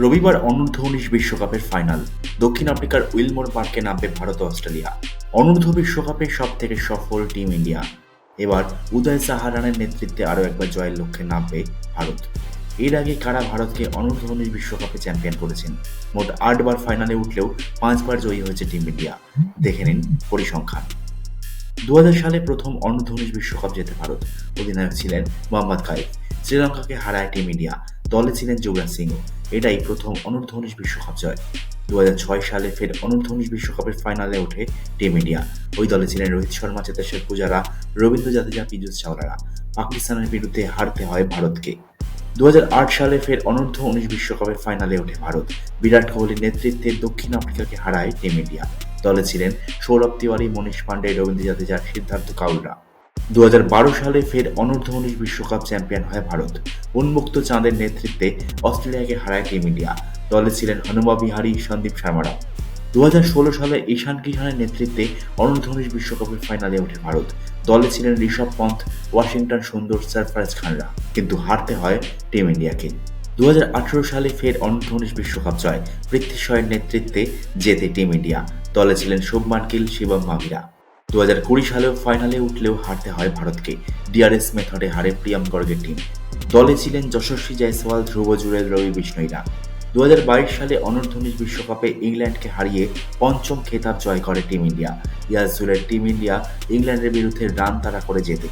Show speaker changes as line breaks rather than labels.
রবিবার অনূর্ধ্ব উনিশ বিশ্বকাপের ফাইনাল। দক্ষিণ আফ্রিকার উইলমোর পার্কে নামবে ভারত অস্ট্রেলিয়া। অনূর্ধ্ব বিশ্বকাপে সব থেকে সফল টিম ইন্ডিয়া। এবার উদয় সাহারানের নেতৃত্বে আরও একবার জয়ের লক্ষ্যে নামবে ভারত। এর আগে কারা ভারতকে অনূর্ধ্ব উনিশ বিশ্বকাপে চ্যাম্পিয়ন করেছেন? মোট আটবার ফাইনালে উঠলেও পাঁচবার জয়ী হয়েছে টিম ইন্ডিয়া। দেখে নিন পরিসংখ্যান। দু হাজার সালে প্রথম অনূর্ধ্ব উনিশ বিশ্বকাপ জেতে ভারত। অধিনায়ক ছিলেন মোহাম্মদ কাইফ শ্রীলঙ্কাকে হারায় টিম ইন্ডিয়া। দলে ছিলেন যুবরাজ সিং এটাই প্রথম অনূর্ধ্ব উনিশ বিশ্বকাপ জয়। দু হাজার ছয় সালে ফের অনূর্ধ্ব উনিশ বিশ্বকাপের ফাইনালে ওঠে টিম ইন্ডিয়া। ওই দলে ছিলেন রোহিত শর্মা চেতেশ্বর পূজারা, রবীন্দ্র জাদেজা, পীযুষ চাওলারা। পাকিস্তানের বিরুদ্ধে হারতে হয় ভারতকে। দু হাজার আট সালে ফের অনূর্ধ্ব উনিশ বিশ্বকাপের ফাইনালে ওঠে ভারত। বিরাট কোহলির নেতৃত্বে দক্ষিণ আফ্রিকাকে হারায় টিম ইন্ডিয়া। দলে ছিলেন সৌরভ তিওয়ারি, মনীষ পান্ডে, রবীন্দ্র জাদেজা, সিদ্ধার্থ কাউলরা। দু হাজার বারো সালে ফের অনূর্ধ্ব উনিশ বিশ্বকাপ চ্যাম্পিয়ন হয় ভারত। উন্মুক্ত চাঁদের নেতৃত্বে অস্ট্রেলিয়াকে হারায় টিম ইন্ডিয়া। দলে ছিলেন হনুমা বিহারী, সন্দীপ শর্মারা। দু হাজার ষোলো সালে ঈশান কিষানের নেতৃত্বে অনূর্ধ্ব উনিশ বিশ্বকাপের ফাইনালে ওঠে ভারত। দলে ছিলেন ঋষভ পন্থ, ওয়াশিংটন সুন্দর সারফরাজ খানরা। কিন্তু হারতে হয় টিম ইন্ডিয়াকে। দুহাজার আঠারো সালে ফের অনূর্ধ্ব উনিশ বিশ্বকাপ জয়। পৃথ্বী শয়ের নেতৃত্বে জেতে টিম ইন্ডিয়া। দলে ছিলেন শুভমান গিল, শিবম মাভিরা দু হাজার কুড়ি সালেও ফাইনালে উঠলেও হারতে হয় ভারতকে। ডিআরএস মেথডে হারে প্রিয়াম গর্গের টিম। দলে ছিলেন যশস্বী জয়সওয়াল, ধ্রুব জুরেল রবি বিষ্ণইরা। দু সালে অনূর্ধ্ব উনিশ বিশ্বকাপে ইংল্যান্ডকে হারিয়ে পঞ্চম খেতাব জয় করে টিম ইন্ডিয়া। ইয়াজুলের টিম ইন্ডিয়া ইংল্যান্ডের বিরুদ্ধে রান তারা করে জেতে।